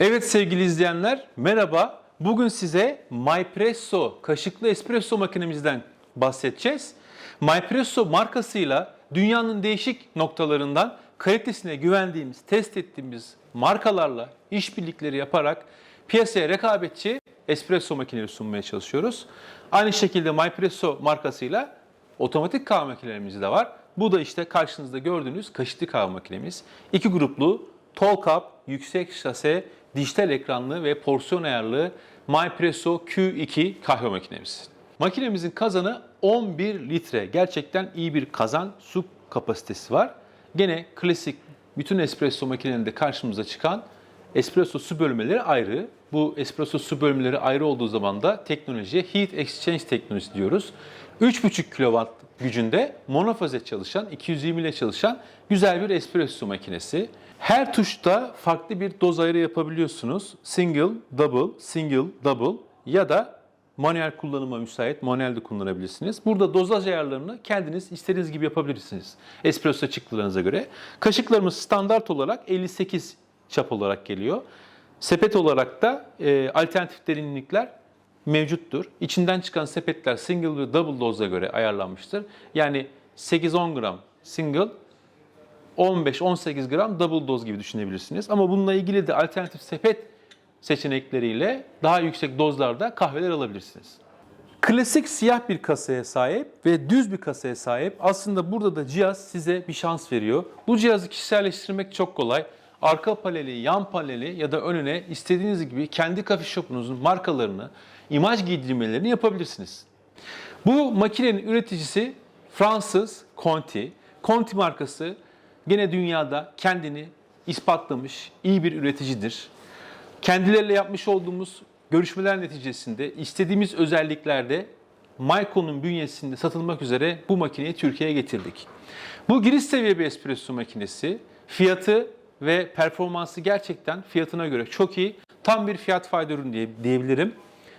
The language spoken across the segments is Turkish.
Evet sevgili izleyenler, merhaba. Bugün size MyPresso kaşıklı espresso makinemizden bahsedeceğiz. MyPresso markasıyla dünyanın değişik noktalarından kalitesine güvendiğimiz, test ettiğimiz markalarla işbirlikleri yaparak piyasaya rekabetçi espresso makineleri sunmaya çalışıyoruz. Aynı şekilde MyPresso markasıyla otomatik kahve makinelerimiz de var. Bu da işte karşınızda gördüğünüz kaşıklı kahve makinemiz. İki gruplu tall cup, yüksek şase, dijital ekranlı ve porsiyon ayarlı MyPresso Q2 kahve makinemiz. Makinemizin kazanı 11 litre. Gerçekten iyi bir kazan su kapasitesi var. Gene klasik bütün espresso makinelerinde karşımıza çıkan espresso su bölmeleri ayrı. Bu espresso su bölmeleri ayrı olduğu zaman da teknolojiye heat exchange teknolojisi diyoruz. 3,5 kW gücünde monofaze çalışan, 220 ile çalışan güzel bir espresso makinesi. Her tuşta farklı bir doz ayarı yapabiliyorsunuz. Single, double, single, double ya da manuel kullanıma müsait, manuel de kullanabilirsiniz. Burada dozaj ayarlarını kendiniz istediğiniz gibi yapabilirsiniz. Espresso çıktılarınıza göre. Kaşıklarımız standart olarak 58 çap olarak geliyor. Sepet olarak da e, alternatif derinlikler mevcuttur. İçinden çıkan sepetler single ve double doza göre ayarlanmıştır. Yani 8-10 gram single, 15-18 gram double doz gibi düşünebilirsiniz. Ama bununla ilgili de alternatif sepet seçenekleriyle daha yüksek dozlarda kahveler alabilirsiniz. Klasik siyah bir kasaya sahip ve düz bir kasaya sahip. Aslında burada da cihaz size bir şans veriyor. Bu cihazı kişiselleştirmek çok kolay. Arka paneli, yan paneli ya da önüne istediğiniz gibi kendi kafe shopunuzun markalarını, imaj giydirmelerini yapabilirsiniz. Bu makinenin üreticisi Fransız Conti. Conti markası gene dünyada kendini ispatlamış iyi bir üreticidir. Kendileriyle yapmış olduğumuz görüşmeler neticesinde istediğimiz özelliklerde Mayko'nun bünyesinde satılmak üzere bu makineyi Türkiye'ye getirdik. Bu giriş seviye bir espresso makinesi. Fiyatı ve performansı gerçekten fiyatına göre çok iyi. Tam bir fiyat fayda ürün diye, diyebilirim.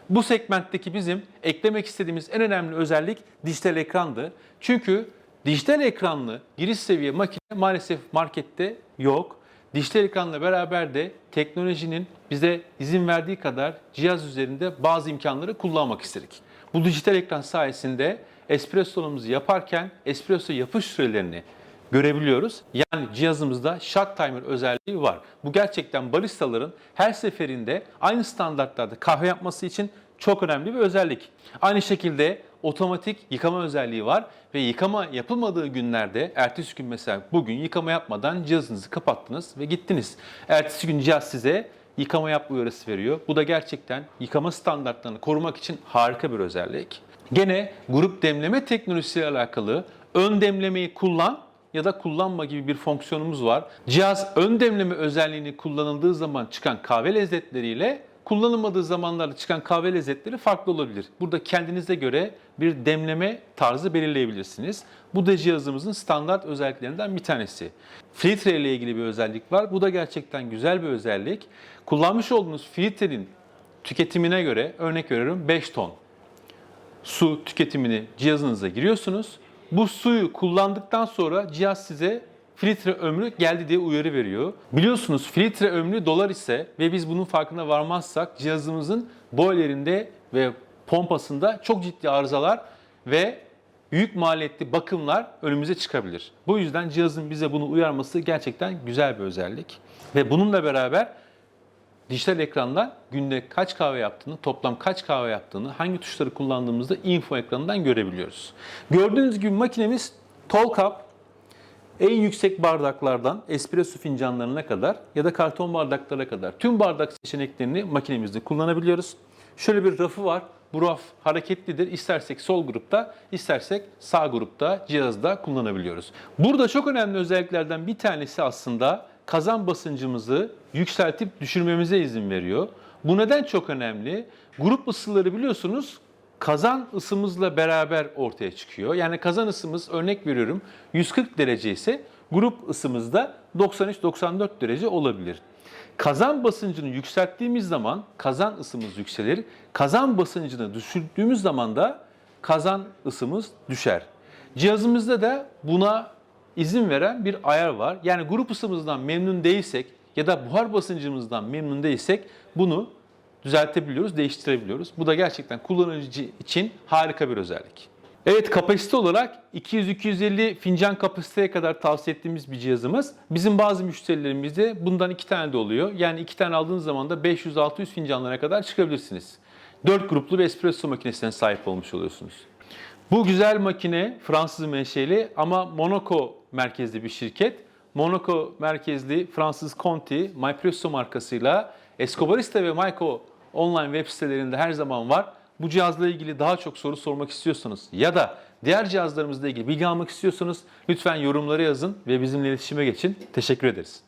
Bu segmentteki bizim eklemek istediğimiz en önemli özellik dijital ekrandı. Çünkü dijital ekranlı giriş seviye makine maalesef markette yok. Dijital ekranla beraber de teknolojinin bize izin verdiği kadar cihaz üzerinde bazı imkanları kullanmak istedik. Bu dijital ekran sayesinde espressolarımızı yaparken espresso yapış sürelerini görebiliyoruz. Yani cihazımızda shot timer özelliği var. Bu gerçekten baristaların her seferinde aynı standartlarda kahve yapması için çok önemli bir özellik. Aynı şekilde otomatik yıkama özelliği var ve yıkama yapılmadığı günlerde ertesi gün mesela bugün yıkama yapmadan cihazınızı kapattınız ve gittiniz. Ertesi gün cihaz size yıkama yap uyarısı veriyor. Bu da gerçekten yıkama standartlarını korumak için harika bir özellik. Gene grup demleme teknolojisiyle alakalı ön demlemeyi kullan ya da kullanma gibi bir fonksiyonumuz var. Cihaz ön demleme özelliğini kullanıldığı zaman çıkan kahve lezzetleriyle kullanılmadığı zamanlarda çıkan kahve lezzetleri farklı olabilir. Burada kendinize göre bir demleme tarzı belirleyebilirsiniz. Bu da cihazımızın standart özelliklerinden bir tanesi. Filtre ile ilgili bir özellik var. Bu da gerçekten güzel bir özellik. Kullanmış olduğunuz filtrenin tüketimine göre örnek veriyorum 5 ton su tüketimini cihazınıza giriyorsunuz. Bu suyu kullandıktan sonra cihaz size filtre ömrü geldi diye uyarı veriyor. Biliyorsunuz filtre ömrü dolar ise ve biz bunun farkına varmazsak cihazımızın boilerinde ve pompasında çok ciddi arızalar ve büyük maliyetli bakımlar önümüze çıkabilir. Bu yüzden cihazın bize bunu uyarması gerçekten güzel bir özellik. Ve bununla beraber dijital ekranda günde kaç kahve yaptığını, toplam kaç kahve yaptığını, hangi tuşları kullandığımızda info ekranından görebiliyoruz. Gördüğünüz gibi makinemiz tall cup, en yüksek bardaklardan espresso fincanlarına kadar ya da karton bardaklara kadar tüm bardak seçeneklerini makinemizde kullanabiliyoruz. Şöyle bir rafı var. Bu raf hareketlidir. İstersek sol grupta, istersek sağ grupta cihazda kullanabiliyoruz. Burada çok önemli özelliklerden bir tanesi aslında kazan basıncımızı yükseltip düşürmemize izin veriyor. Bu neden çok önemli? Grup ısıları biliyorsunuz kazan ısımızla beraber ortaya çıkıyor. Yani kazan ısımız örnek veriyorum 140 derece ise grup ısımız da 93-94 derece olabilir. Kazan basıncını yükselttiğimiz zaman kazan ısımız yükselir. Kazan basıncını düşürdüğümüz zaman da kazan ısımız düşer. Cihazımızda da buna izin veren bir ayar var. Yani grup ısımızdan memnun değilsek ya da buhar basıncımızdan memnun değilsek bunu düzeltebiliyoruz, değiştirebiliyoruz. Bu da gerçekten kullanıcı için harika bir özellik. Evet kapasite olarak 200-250 fincan kapasiteye kadar tavsiye ettiğimiz bir cihazımız. Bizim bazı müşterilerimizde bundan iki tane de oluyor. Yani iki tane aldığınız zaman da 500-600 fincanlara kadar çıkabilirsiniz. 4 gruplu bir espresso makinesine sahip olmuş oluyorsunuz. Bu güzel makine Fransız menşeli ama Monaco merkezli bir şirket. Monaco merkezli Fransız Conti Mypresso markasıyla Escobarista ve Myco online web sitelerinde her zaman var. Bu cihazla ilgili daha çok soru sormak istiyorsanız ya da diğer cihazlarımızla ilgili bilgi almak istiyorsanız lütfen yorumlara yazın ve bizimle iletişime geçin. Teşekkür ederiz.